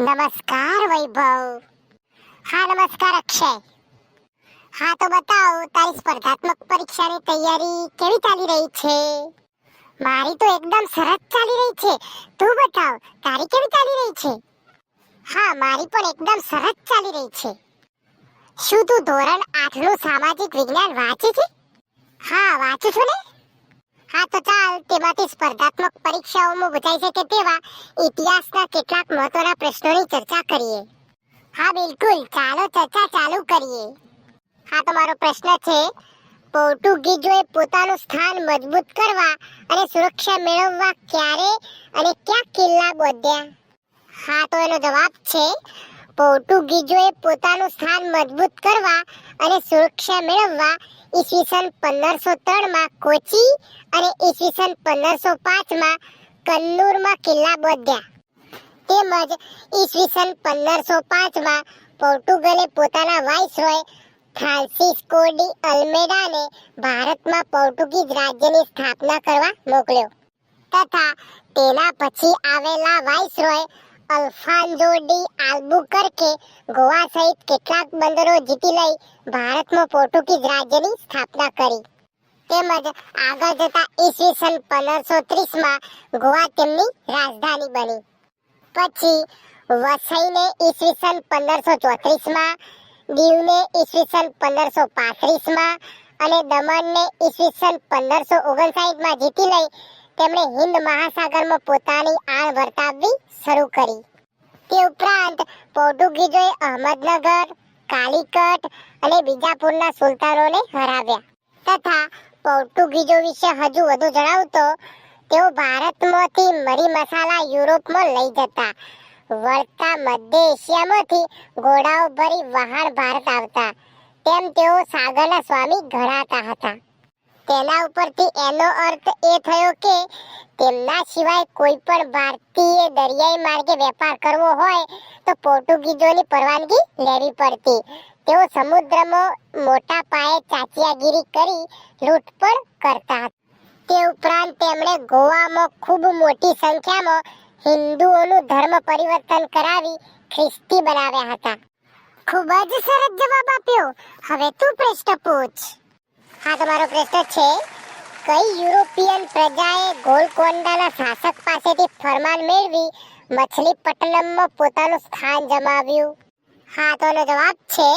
નમસ્કાર વૈભવ. હા, નમસ્કાર અક્ષય. હા, તો બતાવ, તારી સ્પર્ધાત્મક પરીક્ષાની તૈયારી કેવી ચાલી રહી છે? મારી તો એકદમ સરસ ચાલી રહી છે. તું બતાવ, તારી કેવી ચાલી રહી છે? હા, મારી પણ એકદમ સરસ ચાલી રહી છે. શું તું ધોરણ આઠનું સામાજિક વિજ્ઞાન વાંચે છે? હા, વાંચું છું ને? હા તો તેમાંથી સ્પર્ધાત્મક પરીક્ષાઓમાં પૂછાઈ શકે તેવા ઇતિહાસના કેટલાક મહત્વના પ્રશ્નોની ચર્ચા કરીએ. હા, બિલકુલ. ચાલો ચર્ચા ચાલુ કરીએ. હા, તમારો પ્રશ્ન છે પોર્ટુગીઝોએ પોતાનું સ્થાન મજબૂત કરવા અને સુરક્ષા મેળવવા ક્યારે અને ક્યાં કિલ્લા બોધ્યા? હા, તો એનો જવાબ છે પોર્ટુગીઝોએ પોતાનું સ્થાન મજબૂત કરવા અને સુરક્ષા મેળવવા ઈસવીસન પંદરસો ત્રણમાં કોચી અને ઈસવીસન પંદરસો પાંચમાં કન્નૂરમાં કિલ્લા બાંધ્યા. તેમજ ઈસવીસન પંદરસો પાંચમાં પોર્ટુગલે પોતાના વાઇસરોય ફ્રાન્સિસ્કો ડી અલ્મેડાને ભારતમાં પોર્ટુગીઝ રાજ્યની સ્થાપના કરવા મોકલ્યો. તથા તેના પછી આવેલા viceroy Alfonso de Albuquerque Goa સહિત કેટલાક બંદરો જીતી લઈ ભારતમાં પોર્ટુગીઝ રાજ્યની સ્થાપના કરી. તેમજ આગળ જતા ઈસવીસન પંદરસો ત્રીસમાં ગોવા તેમની રાજધાની બની. પછી વસઈને ઈસવીસન પંદરસો ચોત્રીસમાં, દીવને ઈસવીસન પંદરસો પાંત્રીસમાં અને દમણને ઈસવીસન પંદરસો ઓગણસાઠમાં જીતી લઈ તેમણે હિન્દ મહાસાગરમાં પોતાની આણ વર્તાવવી શરૂ કરી. તે ઉપરાંત પોર્ટુગીઝોએ અહમદનગર, કાલિકટ અને બીજાપુરના સુલતાનોને હરાવ્યા. તથા પોર્ટુગીઝો વિશે હજુ વધુ જણાવતો, તેઓ ભારતમાંથી મરી મસાલા યુરોપમાં લઈ જતા. વળતા મધ્ય એશિયામાંથી ઘોડાઓ ભરી વહાણ ભારત આવતા. તેમ તેઓ સાગરના સ્વામી ગણાતા હતા. તેના ઉપરથી એનો અર્થ એ થયો કે તેમના સિવાય કોઈ પણ ભારતીય દરિયાઈ માર્ગે વેપાર કરવો હોય તો પોર્ટુગીઝોની પરવાનગી લેવી પડતી. તેઓ સમુદ્રમાં મોટા પાયે ચાચિયાગીરી કરી લૂંટ કરતા તે ઉપરાંત તેમણે ગોવામાં ખૂબ મોટી સંખ્યામાં હિન્દુઓનું ધર્મ પરિવર્તન કરાવી ખ્રિસ્તી બનાવ્યા હતા. ખૂબ જ સરસ જવાબ આપ્યો. હવે તું પ્રશ્ન પૂછ. હા તમારો પ્રશ્ન છે, કઈ યુરોપિયન પ્રજાએ ગોલકોન્ડાના શાસક પાસેથી ફરમાન મેળવી મછલીપટ્ટનમમાં પોતાનું સ્થાન જમાવ્યું? હા, તો જવાબ છે,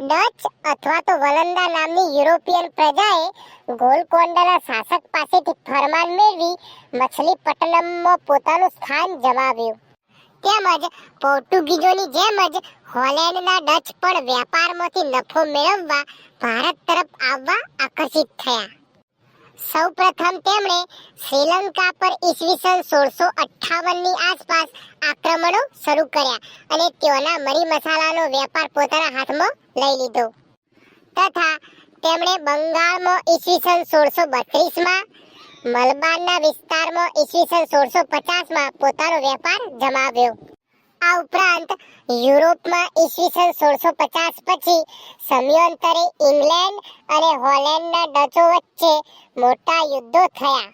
ડચ અથવા તો વલંદા નામની યુરોપિયન પ્રજાએ ગોલકોન્ડાના શાસક પાસેથી ફરમાન મેળવી મછલીપટ્ટનમમાં પોતાનું સ્થાન જમાવ્યું. તેમજ પોર્ટુગીઝોની જેમ જ હોલેન્ડના ડચ પણ વેપારમાંથી નફો મેળવવા ભારત તરફ આવવા આકર્ષિત થયા. સૌપ્રથમ તેમણે શ્રીલંકા પર ઈસવીસન સોળસો અઠ્ઠાવનની આસપાસ આક્રમણો શરૂ કર્યા અને તેઓના મરી મસાલાનો વેપાર પોતાના હાથમાં લઈ લીધો. તથા તેમણે બંગાળમાં ઈસવીસન સોળસો બત્રીસમાં મલબારના વિસ્તારમાં ઈસવીસન સોળસો પચાસમાં પોતાનો વેપાર જમાવ્યો. આ ઉપરાંત યુરોપમાં ઈસવીસન સોળસો પચાસ પછી સમયાંતરે ઇંગ્લેન્ડ અને હોલેન્ડના ડચો વચ્ચે મોટા યુદ્ધો થયા.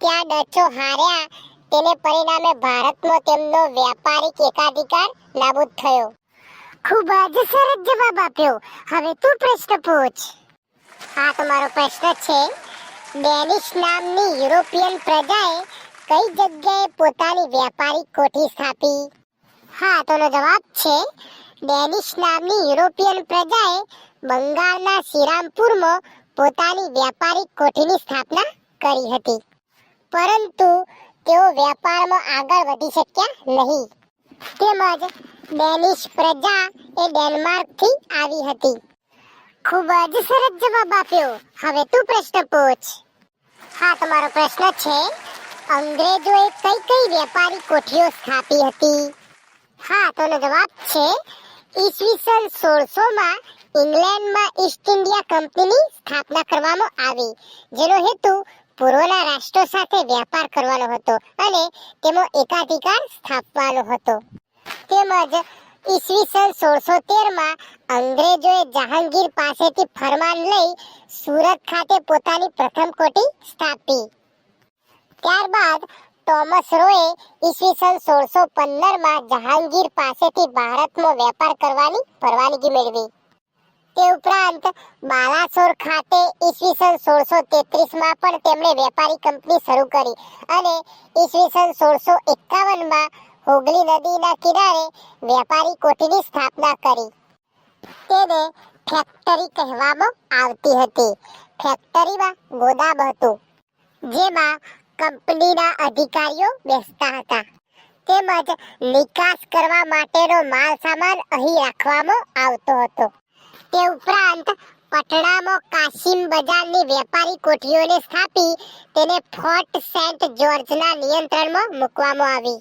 ત્યાં ડચો હાર્યા, તેને પરિણામે ભારતમાં તેમનો વ્યાપારિક એકાધિકાર નાબૂદ થયો. ખૂબ જ સરસ જવાબ આપ્યો. હવે તું પ્રશ્ન પૂછ. હા તમારો પ્રશ્ન છે ડેનિશ નામની યુરોપિયન પ્રજાએ કઈ જગ્યાએ પોતાની વ્યાપારિક કોઠી સ્થાપી? હા તોનો જવાબ છે, ડેનિશ નામની યુરોપિયન પ્રજાએ બંગાળના શ્રીરામપુરમાં પોતાની વ્યાપારિક કોઠીની સ્થાપના કરી હતી. પરંતુ તેઓ વ્યાપારમાં આગળ વધી શક્યા નહીં. તેમજ ડેનિશ પ્રજા એ ડેનમાર્કથી આવી હતી. ખૂબ જ સરસ જવાબ આપ્યો. હવે તું પ્રશ્ન પૂછ. હા, તમારો પ્રશ્ન છે, અંગ્રેજોએ કઈ કઈ વેપારી કોઠીઓ સ્થાપી હતી? હા તોનો જવાબ છે ઈસવીસન સોળસો માં ઇંગ્લેન્ડમાં ઈસ્ટ ઇન્ડિયા કંપનીની સ્થાપના કરવામાં આવી, જેનો હેતુ પૂર્વના રાષ્ટ્રો સાથે વેપાર કરવાનો હતો અને તેમાં એકાધિકાર સ્થાપવાનો હતો. તેમજ ઈસવીસન સોળસો તેરમાં અંગ્રેજોએ જહાંગીર પાસેથી ફરમાન લઈ સુરત ખાતે પોતાની પ્રથમ કોટી સ્થાપી. ત્યારબાદ ટોમસ રોએ ઈસવીસન સોળસો પંદરમાં જહાંગીર પાસેથી ભારતમાં વેપાર કરવાની પરવાનગી મેળવી. તે ઉપરાંત બાલાસોર ખાતે ઈસવીસન સોળસો તેત્રીસમાં પણ તેમણે વેપારી કંપની શરૂ કરી અને ઈસવીસન સોળસો એકાવનમાં હુગલી નદીના કિનારે વેપારી કોઠીની સ્થાપના કરી. તેને ફેક્ટરી કહેવામાં આવતી હતી. ફેક્ટરીમાં ગોદામ હતું, જેમાં કંપનીના અધિકારીઓ બેસતા હતા. તેમજ નિકાસ કરવા માટેનો માલ સામાન અહીં રાખવામાં આવતો હતો. તે ઉપરાંત પટણામાં કાશીમ બજારની વેપારી કોઠીઓને સ્થાપી તેને ફોર્ટ સેન્ટ જ્યોર્જના નિયંત્રણમાં મૂકવામાં આવી.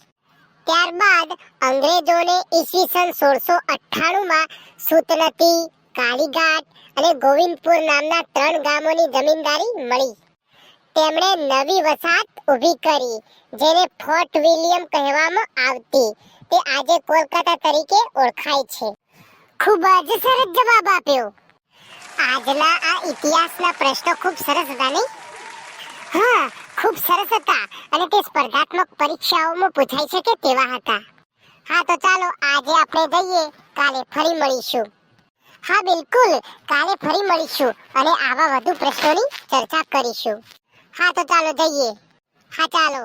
ત્યારબાદ અંગ્રેજોને ઈસવીસન સોળસો અઠ્ઠાણુંમાં સુતનતી, કાળીઘાટ અને ગોવિંદપુર નામના ત્રણ ગામોની જમીનદારી મળી. તેમણે નવી વસાહત ઊભી કરી, જેને ફોર્ટ વિલિયમ કહેવામાં આવતી. તે આજે કોલકાતા તરીકે ઓળખાય છે. ખૂબ જ સરસ જવાબ આપ્યો. આજના આ ઇતિહાસના પ્રશ્નો ખૂબ સરસ હતા નહીં? હા ખૂબ સરસ હતા અને તે સ્પર્ધાત્મક પરીક્ષાઓમાં પૂછાઈ શકે તેવા હતા. હા, તો ચાલો આજે આપણે જઈએ, કાલે ફરી મળીશું. હા, બિલકુલ, કાલે ફરી મળીશું અને આવા વધુ પ્રશ્નોની ચર્ચા કરીશું. હા, તો ચાલો જઈએ. હા, ચાલો.